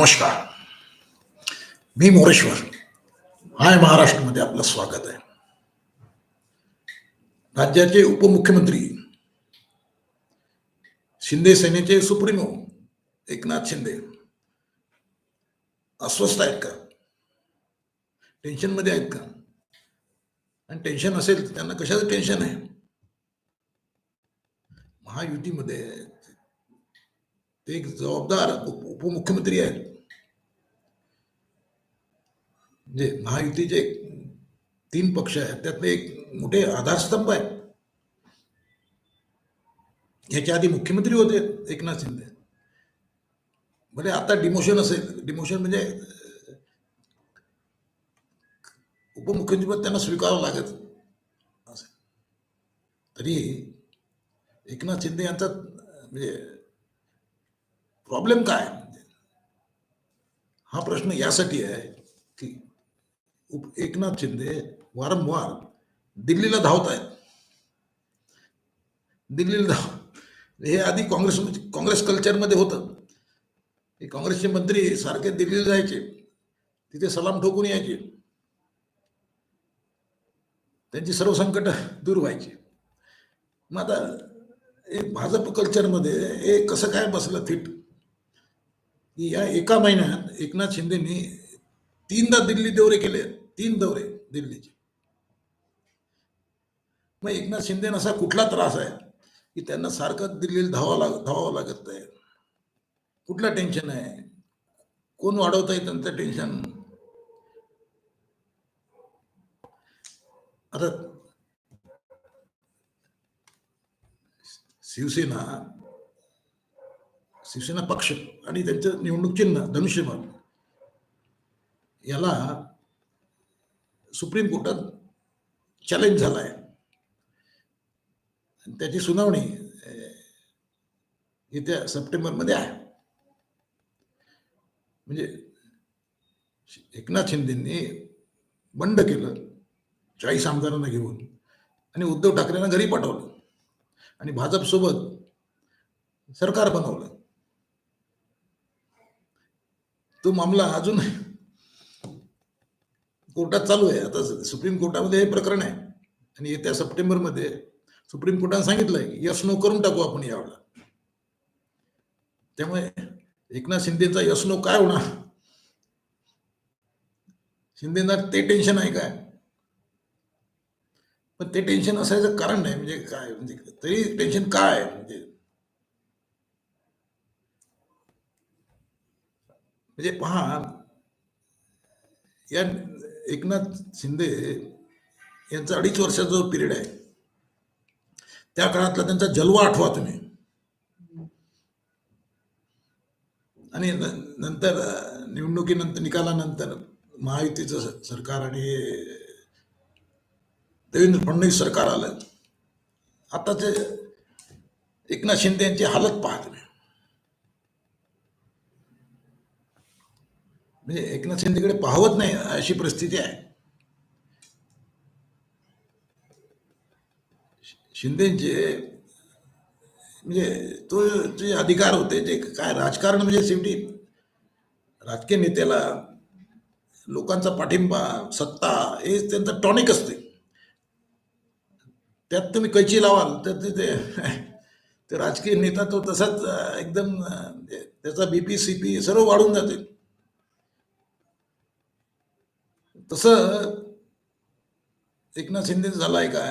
नमस्कार. मी मोरेश्वर. हाय महाराष्ट्रामध्ये आपलं स्वागत आहे. राज्याचे उपमुख्यमंत्री शिंदे सेनेचे सुप्रीमो एकनाथ शिंदे अस्वस्थ आहेत का? टेन्शनमध्ये आहेत का? आणि टेन्शन असेल तर त्यांना कशाचं टेन्शन आहे? महायुतीमध्ये एक जबाबदार उप- उपमुख्यमंत्री आहेत. म्हणजे महायुतीचे तीन पक्ष आहेत त्यातले एक मोठे आधारस्तंभ आहेत. ह्याच्या आधी मुख्यमंत्री होते एकनाथ शिंदे. म्हणजे आता डिमोशन असेल डिमोशन म्हणजे अं, उपमुख्यमंत्रीपद त्यांना स्वीकारावं लागत असं. तरी एकनाथ शिंदे यांचा म्हणजे प्रॉब्लेम काय म्हणजे? हा प्रश्न यासाठी आहे की उप एकनाथ शिंदे वारंवार दिल्लीला धावत आहेत. दिल्लीला धाव हे आधी काँग्रेस म्हणजे काँग्रेस कल्चरमध्ये होतं. हे काँग्रेसचे मंत्री सारखे दिल्लीला जायचे. तिथे सलाम ठोकून यायचे. त्यांची सर्व संकट दूर व्हायची. मग आता हे भाजप कल्चरमध्ये हे कसं काय बसलं फिट की या एका महिन्यात एकनाथ शिंदेनी तीनदा दिल्ली दौरे केले तीन दौरे दिल्लीचे. मग एकनाथ शिंदेना असा कुठला त्रास आहे की त्यांना सारखं दिल्लीला धावा लाग धावावं लागत आहे कुठलं टेन्शन आहे? कोण वाढवत आहे त्यांचं टेन्शन आता शिवसेना शिवसेना पक्ष आणि त्यांचं निवडणूक चिन्ह धनुष्यबाण याला सुप्रीम कोर्टात चॅलेंज झाला आहे आणि त्याची सुनावणी येत्या सप्टेंबरमध्ये आहे. म्हणजे एकनाथ शिंदेंनी बंड केलं चाळीस आमदारांना घेऊन आणि उद्धव ठाकरेंना घरी पाठवलं आणि भाजपसोबत सरकार बनवलं. तो मामला अजून कोर्टात चालू आहे. आता सुप्रीम कोर्टामध्ये हे प्रकरण आहे. आणि येत्या सप्टेंबरमध्ये सुप्रीम कोर्टाने सांगितलंय की नो करून टाकू आपण यावेळेला. त्यामुळे एकनाथ शिंदेचा यश नो काय होणार? शिंदेना ते टेन्शन आहे काय? पण ते टेन्शन असायचं कारण नाही. म्हणजे काय? म्हणजे तरी टेन्शन काय म्हणजे म्हणजे पहा या एकनाथ शिंदे यांचा अडीच वर्षाचा जो पिरियड आहे त्या काळातला त्यांचा जलवा आठवा तुम्ही. आणि नंतर निवडणुकीनंतर निकालानंतर महायुतीचं सरकार आणि देवेंद्र फडणवीस सरकार आलं. आताचे एकनाथ शिंदे यांची हालत पाहा तुम्ही. म्हणजे एकनाथ शिंदेकडे पाहवत नाही अशी परिस्थिती आहे. शिंदेचे म्हणजे तो जे अधिकार होते जे काय राजकारण म्हणजे शेवटी राजकीय नेत्याला लोकांचा पाठिंबा सत्ता हे त्यांचं टॉनिक असते. त्यात तुम्ही कैची लावाल तर ते ते- राजकीय नेता तो तसाच एकदम म्हणजे त्याचा बी त्याचा बीपी सीपी सर्व वाढून जाते. तसं एकनाथ शिंदे झालाय का?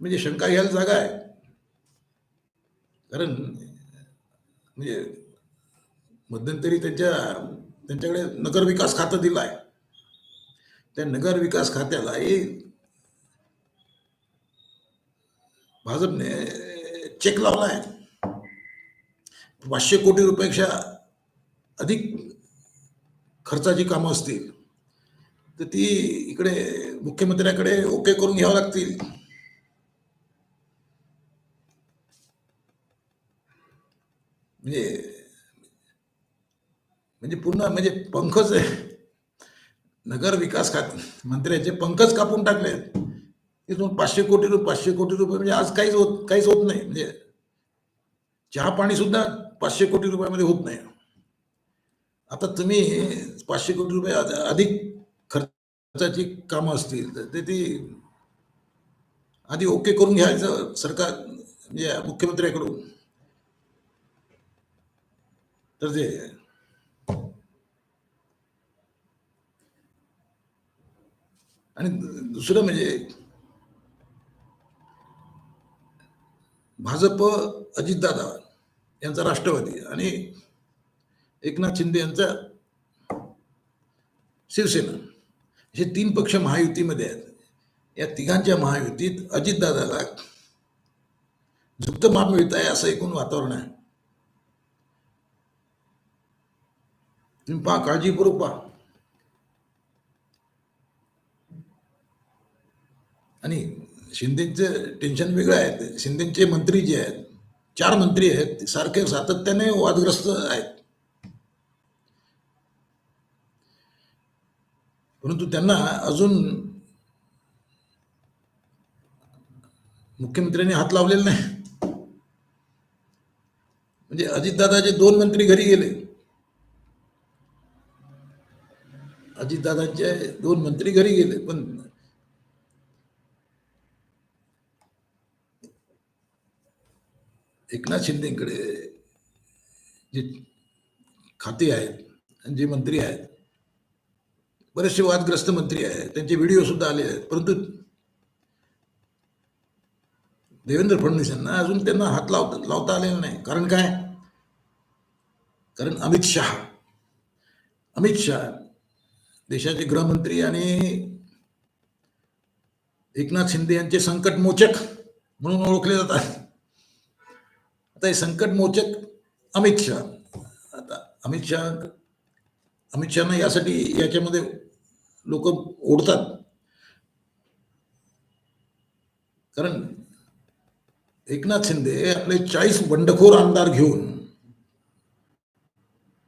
म्हणजे शंका घ्यायला जागा आहे. कारण म्हणजे मध्यंतरी त्यांच्या त्यांच्याकडे नगर विकास खातं दिलं आहे त्या नगर विकास खात्यालाही भाजपने चेक लावला आहे पाचशे कोटी रुपयापेक्षा अधिक खर्चाची कामं असतील. तर ती इकडे मुख्यमंत्र्याकडे ओके करून घ्यावं लागतील. म्हणजे म्हणजे पूर्ण म्हणजे पंखच नगर विकास खात मंत्र्याचे पंखच कापून टाकले तिथून पाचशे कोटी रुपये पाचशे कोटी रुपये म्हणजे आज काहीच होत काहीच होत नाही. म्हणजे चहा पाणी सुद्धा पाचशे कोटी रुपयामध्ये होत नाही. आता तुम्ही पाचशे कोटी रुपये अधिक जी कामं असतील तर ते ती आधी ओके करून घ्यायचं सरकार म्हणजे मुख्यमंत्र्याकडून. तर ते आणि दुसरं म्हणजे भाजप अजितदादा यांचा राष्ट्रवादी आणि एकनाथ शिंदे यांचा शिवसेना. हे तीन पक्ष महायुतीमध्ये आहेत. या तिघांच्या महायुतीत अजितदादाला झुप्त माप मिळत आहे असं एकूण वातावरण आहे. तुम्ही पहा काळजीपूर्वक पहा. आणि शिंदेचं टेन्शन वेगळं आहे. शिंदेचे मंत्री जे आहेत चार मंत्री आहेत सारखे सातत्याने वादग्रस्त आहेत. परंतु त्यांना अजून मुख्यमंत्र्यांनी हात लावलेला नाही. म्हणजे अजितदादाचे दोन मंत्री घरी गेले. अजितदादांचे दोन मंत्री घरी गेले पण एकनाथ शिंदेकडे जे खाते आहेत आणि जे मंत्री आहेत बरेचसे वादग्रस्त मंत्री आहेत त्यांचे व्हिडिओ सुद्धा आले आहेत. परंतु देवेंद्र फडणवीस यांना अजून त्यांना हात लावता लावता आलेला नाही. कारण काय? कारण अमित शहा अमित शहा देशाचे गृहमंत्री आणि एकनाथ शिंदे यांचे संकट मोचक म्हणून ओळखले जातात. आता हे संकट मोचक अमित शहा आता अमित शहा अमित शहाना यासाठी याच्यामध्ये लोक ओढतात. कारण एकनाथ शिंदे आपले चाळीस बंडखोर आमदार घेऊन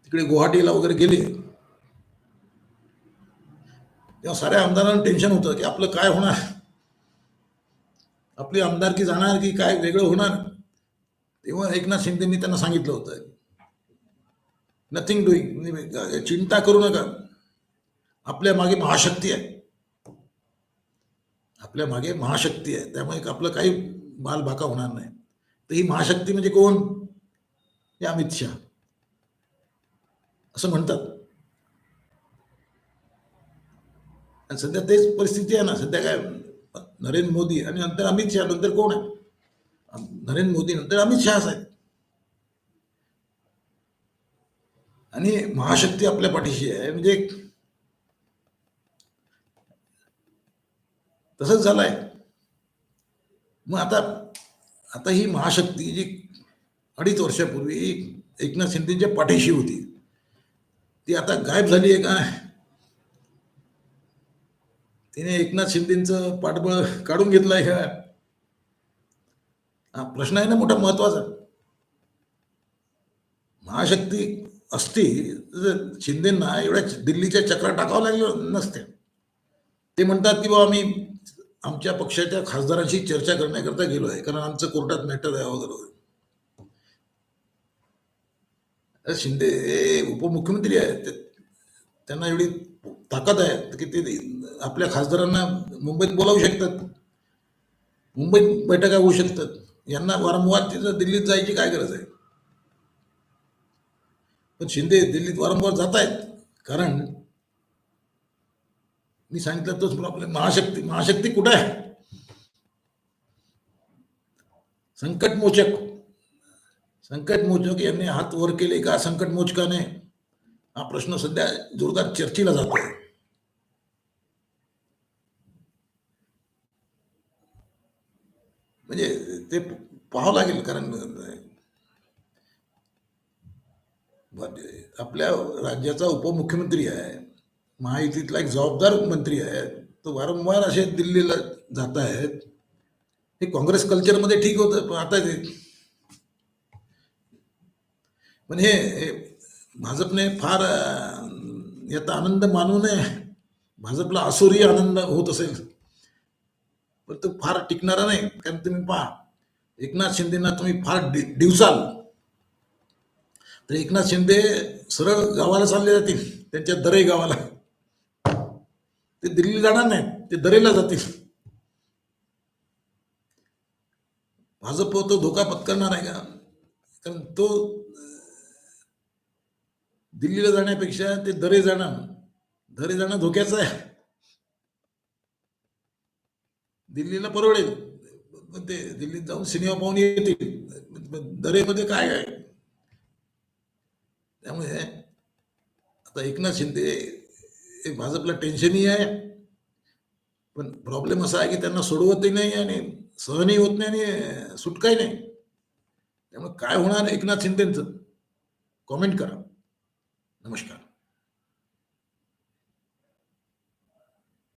तिकडे गुवाहाटीला वगैरे गेले. तेव्हा साऱ्या आमदारांना टेन्शन होतं की आपलं काय होणार? आपली आमदारकी जाणार की काय वेगळं होणार? तेव्हा एकनाथ शिंदेनी त्यांना सांगितलं होतं. नथिंग डुईंग चिंता करू नका. आपल्या मागे महाशक्ती आहे. आपल्या मागे महाशक्ती आहे. त्यामुळे आपलं काही बालबाका होणार नाही. तर ही महाशक्ती म्हणजे कोण? हे अमित शहा. असं म्हणतात. आणि सध्या तेच परिस्थिती आहे ना. सध्या काय नरेंद्र मोदी आणि नंतर अमित शहा नंतर कोण आहे? नरेंद्र मोदी नंतर अमित शहाच आहेत आणि महाशक्ती आपल्या पाठीशी आहे. म्हणजे तसंच झालंय. मग आता आता ही महाशक्ती जी अडीच वर्षापूर्वी एकनाथ शिंदेच्या पाठीशी होती ती आता गायब झाली आहे काय तिने एकनाथ शिंदेचं पाठबळ काढून घेतलं आहे का? हा प्रश्न आहे ना मोठा महत्त्वाचा. महाशक्ती असती शिंदेना एवढ्या दिल्लीच्या चक्रात टाकावं लागलं नसते. ते म्हणतात की बाबा आम्ही आमच्या पक्षाच्या खासदारांशी चर्चा करण्याकरता गेलो आहे कारण आमचं कोर्टात मॅटर आहे वगैरे शिंदे हे उपमुख्यमंत्री आहेत त्यांना एवढी ताकद आहे की ते आपल्या खासदारांना मुंबईत बोलावू शकतात. मुंबईत बैठका होऊ शकतात. यांना वारंवार तिथं दिल्लीत जायची काय गरज आहे? पण शिंदे दिल्लीत वारंवार जात आहेत कारण मी सांगितलं तोच प्रॉब्लेम महाशक्ती महाशक्ती कुठे आहे संकट मोचक। संकट मोचक यांनी हात वर केले का संकट मोचकाने। हा प्रश्न सध्या जोरदार चर्चेला जातोय म्हणजे ते पाहावं लागेल, कारण आपल्या राज्याचा उपमुख्यमंत्री आहे. महायुतीतला एक जबाबदार मंत्री आहे तो वारंवार असे दिल्लीला जात आहेत. हे काँग्रेस कल्चरमध्ये ठीक होतं पण आता ते पण हे भाजपने फार याचा आनंद मानू नये. भाजपला असुरी आनंद होत असेल पण तो फार टिकणारा नाही. कारण तुम्ही पहा एकनाथ शिंदेना तुम्ही फार डि- दिवसाल. तर एकनाथ शिंदे सरळ गावाला चालले जातील त्यांच्या दरे गावाला ते दिल्ली जाणार नाहीत ते दरेला जातील. भाजप तो धोका पत्करणार आहे का? कारण तो दिल्लीला जाण्यापेक्षा ते दरे जाणं दरे जाणं धोक्याचं आहे. दिल्लीला परवडेल. पण ते दिल्लीत जाऊन सिनेमा पाहून येतील. दरेमध्ये काय आहे? त्यामुळे आता एकनाथ शिंदे हे भाजपला टेन्शनही आहे. पण प्रॉब्लेम असा आहे की त्यांना सोडवतही नाही आणि सहनही होत नाही आणि सुटकाही नाही. त्यामुळे काय होणार एकनाथ शिंदेचं? कॉमेंट करा. नमस्कार.